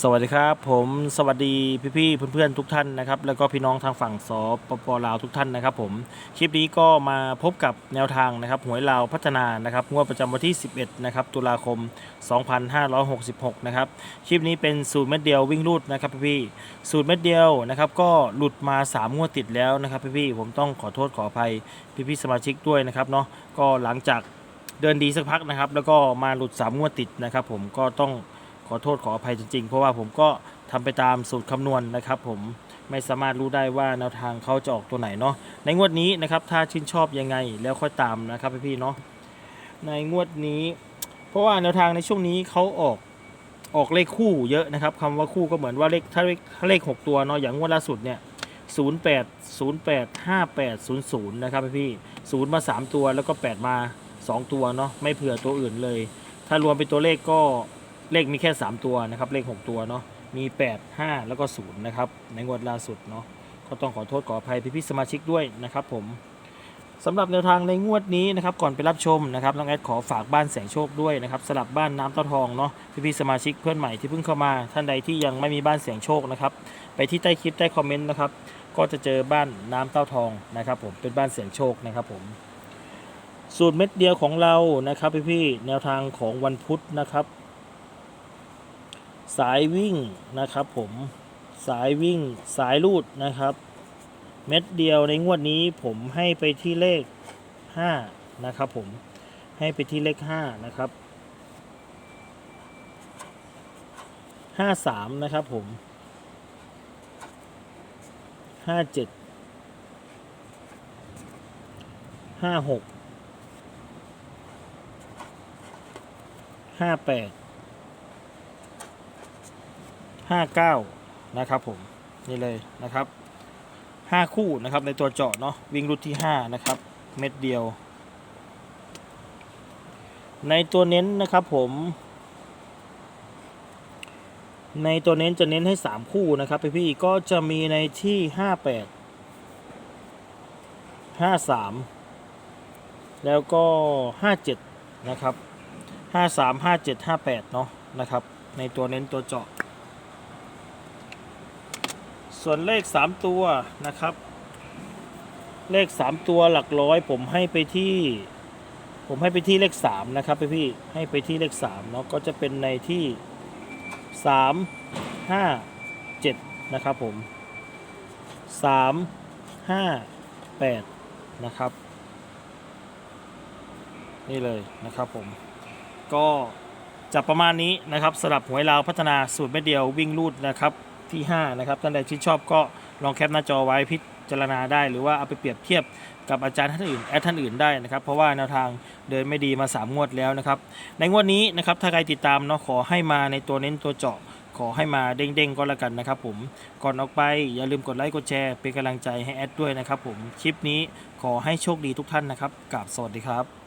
สวัสดีครับผมสวัสดีพี่ๆเพื่อนๆทุกท่านนะครับแล้วก็พี่น้องทางฝั่งสปปลาวทุกท่านนะครับผมคลิปนี้ก็มาพบกับแนวทางนะครับหวยลาวพัฒนานะครับงวดประจำวันที่ 11นะครับตุลาคม 2566นะครับคลิปนี้เป็นสูตรเม็ดเดียววิ่งรูดนะครับพี่ๆสูตรเม็ดเดียวนะครับก็หลุดมา 3 งวดติดแล้วนะครับพี่ๆผมต้องขอโทษขออภัยพี่ๆสมาชิกด้วยนะครับเนาะก็หลังจากเดินดีสักพักนะครับแล้วก็มาหลุด 3 งวดติดนะครับผมก็ต้อง ขอโทษขออภัยจริงๆ เพราะว่าผมก็ทำไปตามสูตรคำนวณนะครับ ผมไม่สามารถรู้ได้ว่าแนวทางเขาจะออกตัวไหนเนาะในงวดนี้นะครับถ้าชื่นชอบยังไงแล้วค่อยตามนะครับพี่ๆเนาะในงวดนี้ เพราะว่าแนวทางในช่วงนี้เขาออกออกเลขคู่เยอะนะครับคำว่าคู่ก็เหมือนว่าเลขถ้าเลขถ้าเลข 6 ตัวเนาะอย่างงวดล่าสุดเนี่ย0 8 0 8 5 8 0 0 นะครับพี่ๆศูนย์มา 3 ตัวแล้วก็ 8 มา 2 ตัวเนาะไม่เผื่อตัวอื่นเลย ถ้ารวมเป็นตัวเลขก็ เลขมีแค่ 3 ตัวนะครับ เลข 6 ตัวเนาะมี 8 5 แล้วก็0นะครับในงวดล่าสุดเนาะก็ต้องขอโทษขออภัยพี่ๆสมาชิกด้วยนะครับผมสำหรับแนวทางในงวดนี้นะครับก่อนไปรับชมนะครับน้องแอดขอฝากบ้านแสงโชคด้วยนะครับสลับบ้านน้ำเต้าทองเนาะพี่ๆสมาชิกเพื่อนใหม่ที่เพิ่งเข้ามาท่านใดที่ยังไม่มีบ้านแสงโชคนะครับไปที่ใต้คลิปใต้คอมเมนต์นะครับก็จะเจอบ้านน้ำเต้าทองนะครับผมเป็นบ้านแสงโชคนะครับผมสูตรเม็ดเดียวของเรานะครับพี่ๆแนวทางของวันพุธนะครับ สายวิ่งนะครับผมสายวิ่งสายลูดนะครับ เม็ดเดียวในงวดนี้ผมให้ไปที่เลข 5 นะครับผมให้ไปที่เลข 5 นะครับ 53 นะครับผม 57 56 58 ห้าเก้านะครับผมนี่เลยนะครับห้าคู่นะครับในตัวเจาะเนาะวิ่งรุ่นที่ห้านะครับ เม็ดเดียว ในตัวเน้นนะครับผม ในตัวเน้นจะเน้นให้สามคู่นะครับพี่พี่ก็จะมีในที่ห้าแปดห้าสามแล้วก็ห้าเจ็ดนะครับห้าสามห้าเจ็ดห้าแปดเนาะนะครับ ในตัวเน้นตัวเจาะ ส่วนเลข 3 ตัวนะครับ เลข 3 ตัวหลักร้อย ผมให้ไปที่ ผมให้ไปที่เลข 3 นะครับพี่พี่ให้ไปที่เลข3เนาะก็จะเป็นในที่ 3 5 7 นะครับผม 3 5 8 นะครับ นี่เลยนะครับผม ก็จะประมาณนี้นะครับสำหรับหวยลาวพัฒนาสูตรเม็ดเดียววิ่งรูดนะครับ ที่ 5 นะครับท่านใดที่ชอบก็ลองแคปหน้าจอไว้พิจารณาได้ หรือว่าเอาไปเปรียบเทียบกับอาจารย์ท่านอื่นแอดท่านอื่นได้นะครับเพราะว่าแนวทางเดินไม่ดีมา 3 งวดแล้วนะครับในงวดนี้นะครับถ้าใครติดตามเนาะขอให้มาในตัวเน้นตัวเจาะขอให้มาเด้งๆก็แล้วกันนะครับผมก่อนออกไปอย่าลืมกดไลค์กดแชร์เป็นกำลังใจให้แอดด้วยนะครับผมคลิปนี้ขอให้โชคดีทุกท่านนะครับกราบสวัสดีครับ